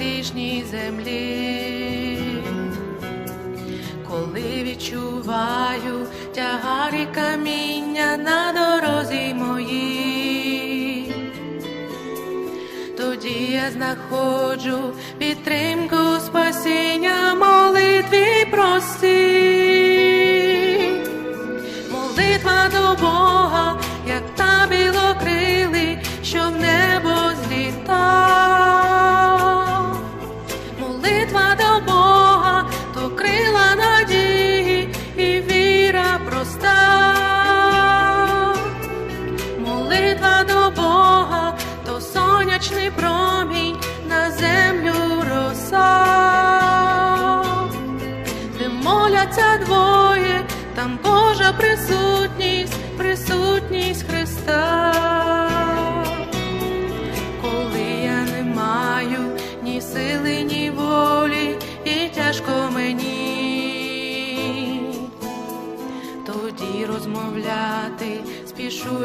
грішній землі, коли відчуваю тягарі каміння на дорозі моїй, тоді я знаходжу підтримку спасіння молитві прості. Молитва до Бога, Молитва до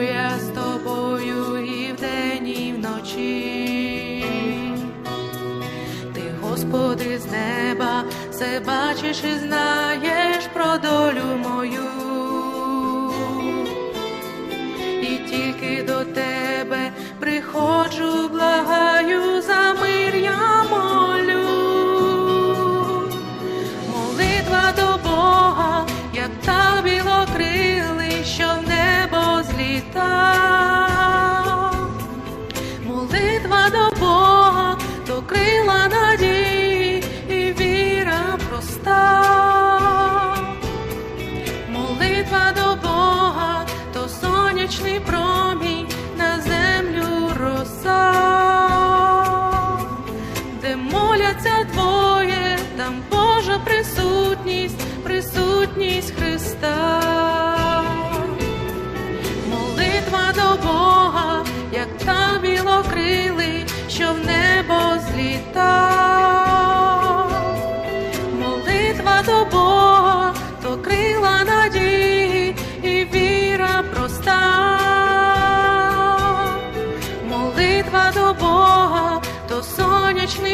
я з тобою і вдень, і вночі. Ти, Господи, з неба все бачиш і знаєш про долю мою. І тільки до тебе приходжу, моляться двоє, там Божа присутність, присутність Христа. Молитва до Бога, як та білокрили, що в небо зліта. Молитва до Бога, то крила надії і віра проста.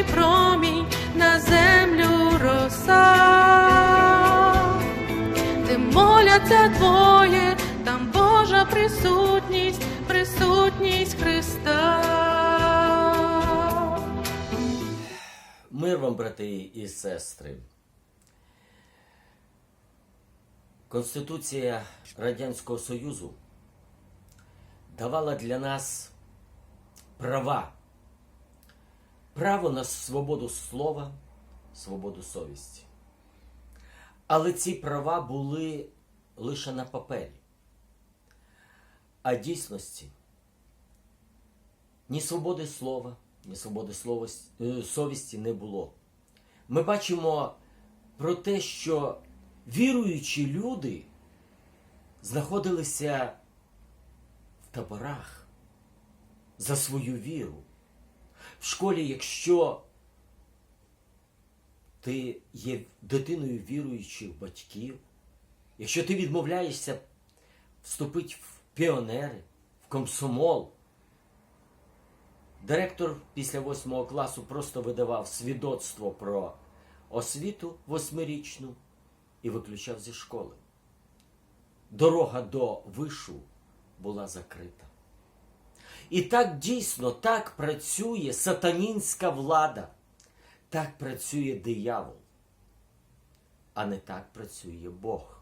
Сонячний промінь на землю роса де моляться двоє, там Божа присутність, присутність Христа. Мир вам, брати і сестри. Конституція Радянського Союзу давала для нас права. Право на свободу слова, свободу совісті. Але ці права були лише на папері. А дійсності ні свободи слова, ні свободи е, совісті не було. Ми бачимо про те, що віруючі люди знаходилися в таборах за свою віру. В школі, якщо ти є дитиною віруючих батьків, якщо ти відмовляєшся вступити в піонери, в комсомол, директор після восьмого класу просто видавав свідоцтво про освіту восьмирічну і виключав зі школи. Дорога до вишу була закрита. І так дійсно так працює сатанінська влада, так працює диявол, а не так працює Бог.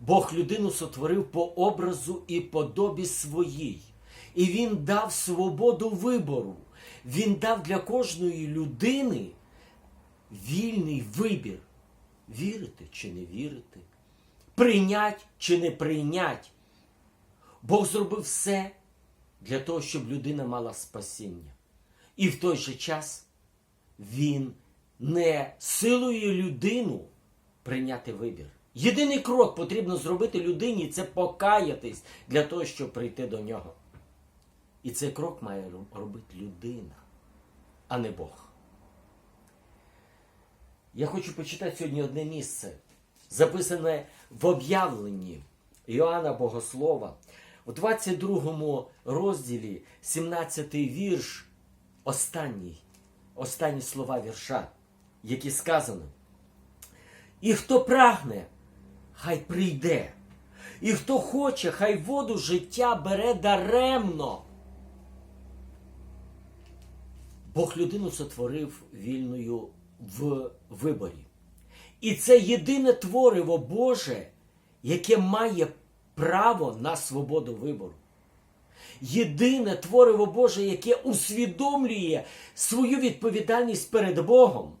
Бог людину сотворив по образу і подобі своїй. І Він дав свободу вибору. Він дав для кожної людини вільний вибір. Вірити чи не вірити, прийнять чи не прийнять. Бог зробив все для того, щоб людина мала спасіння. І в той же час Він не силує людину прийняти вибір. Єдиний крок потрібно зробити людині це покаятись для того, щоб прийти до нього. І цей крок має робити людина, а не Бог. Я хочу почитати сьогодні одне місце, записане в об'явленні Іоанна Богослова, у 22 розділі, 17 вірш, останній. останні слова вірша, які сказано. І хто прагне, хай прийде. І хто хоче, хай воду життя бере даремно. Бог людину сотворив вільною в виборі. І це єдине твориво Боже, яке має право на свободу вибору. Єдине твориво Боже, яке усвідомлює свою відповідальність перед Богом,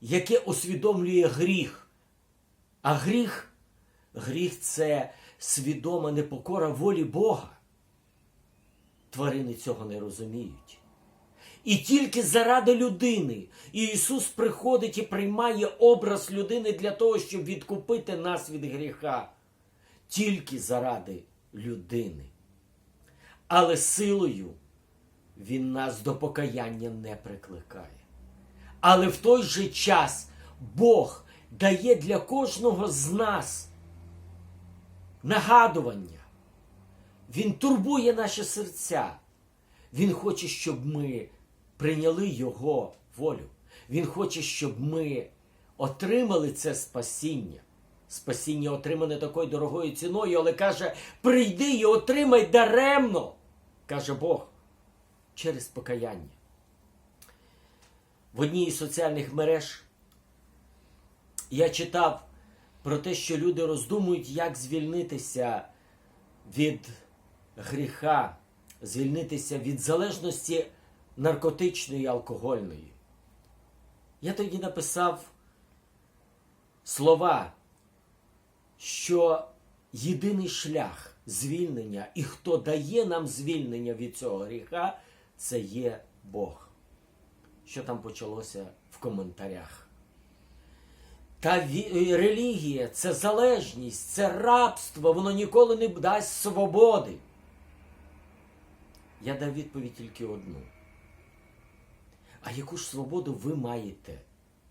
яке усвідомлює гріх. А гріх, гріх це свідома непокора волі Бога. Тварини цього не розуміють. І тільки заради людини Ісус приходить і приймає образ людини для того, щоб відкупити нас від гріха. Тільки заради людини. Але силою Він нас до покаяння не прикликає. Але в той же час Бог дає для кожного з нас нагадування. Він турбує наші серця. Він хоче, щоб ми прийняли Його волю. Він хоче, щоб ми отримали це спасіння. Спасіння отримане такою дорогою ціною, але каже: прийди і отримай даремно, каже Бог, через покаяння. В одній із соціальних мереж я читав про те, що люди роздумують, як звільнитися від гріха, звільнитися від залежності наркотичної алкогольної. Я тоді написав слова, що єдиний шлях звільнення і хто дає нам звільнення від цього гріха, це є Бог. Що там почалося в коментарях? Та релігія це залежність, це рабство, воно ніколи не дасть свободи. Я дав відповідь тільки одну. А яку ж свободу ви маєте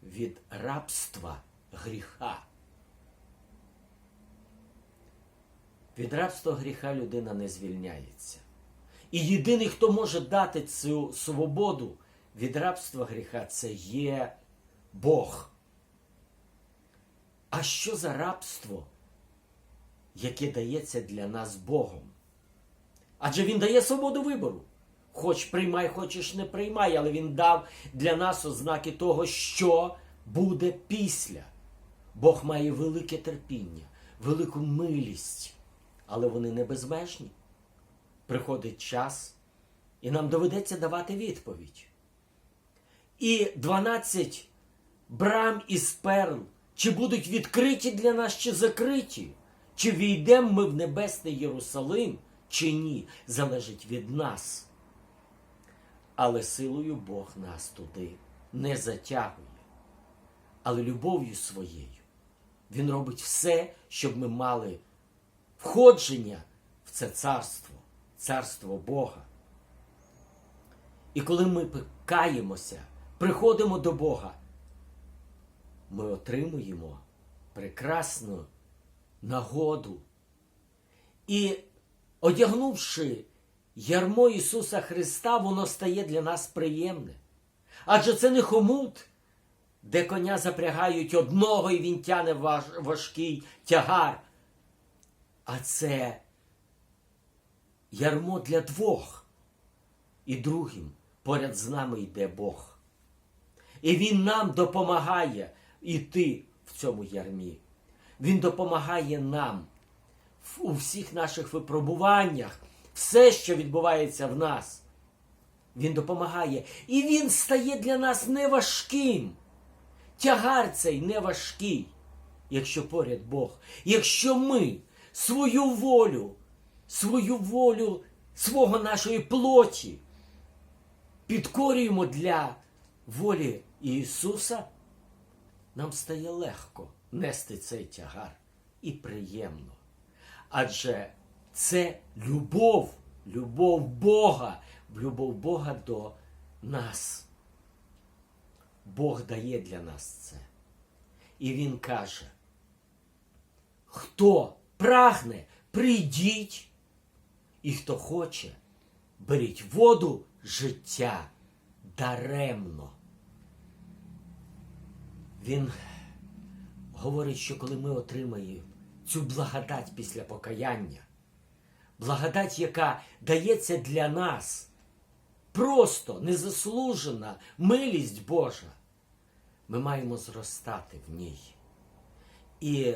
від рабства гріха? Від рабства гріха людина не звільняється. І єдиний, хто може дати цю свободу від рабства гріха, це є Бог. А що за рабство, яке дається для нас Богом? Адже Він дає свободу вибору. Хоч приймай, хочеш не приймай, але Він дав для нас ознаки того, що буде після. Бог має велике терпіння, велику милість, але вони не безмежні. Приходить час, і нам доведеться давати відповідь. І 12 брам із перл, чи будуть відкриті для нас, чи закриті, чи війдемо ми в небесний Єрусалим, чи ні, залежить від нас. Але силою Бог нас туди не затягує. Але любов'ю своєю Він робить все, щоб ми мали входження в це царство, царство Бога. І коли ми каємося, приходимо до Бога, ми отримуємо прекрасну нагоду. І одягнувши ярмо Ісуса Христа, воно стає для нас приємне. Адже це не хомут, де коня запрягають одного і він тяне важ, важкий тягар. А це ярмо для двох. І другим поряд з нами йде Бог. І Він нам допомагає йти в цьому ярмі. Він допомагає нам у всіх наших випробуваннях, все, що відбувається в нас. Він допомагає. І він стає для нас неважким. Тягар цей неважкий, якщо поряд Бог. Якщо ми свою волю, свою волю свого нашої плоті підкорюємо для волі Ісуса, нам стає легко нести цей тягар і приємно. Адже це любов, любов Бога, любов Бога до нас. Бог дає для нас це. І Він каже: хто прагне, прийдіть, і хто хоче, беріть воду життя даремно. Він говорить, що коли ми отримаємо цю благодать після покаяння, благодать, яка дається для нас, просто незаслужена милість Божа, ми маємо зростати в ній. І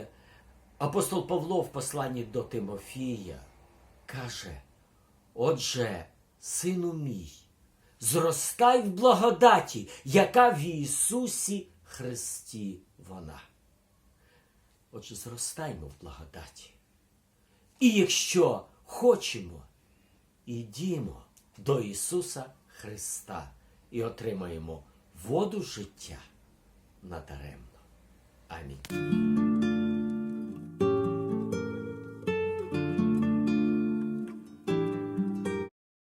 апостол Павло в посланні до Тимофія каже: Отже, сину мій, зростай в благодаті, яка в Ісусі Христі вона. Отже, зростаймо в благодаті. І якщо хочемо, ідімо до Ісуса Христа і отримаємо воду життя надаремно. Амінь.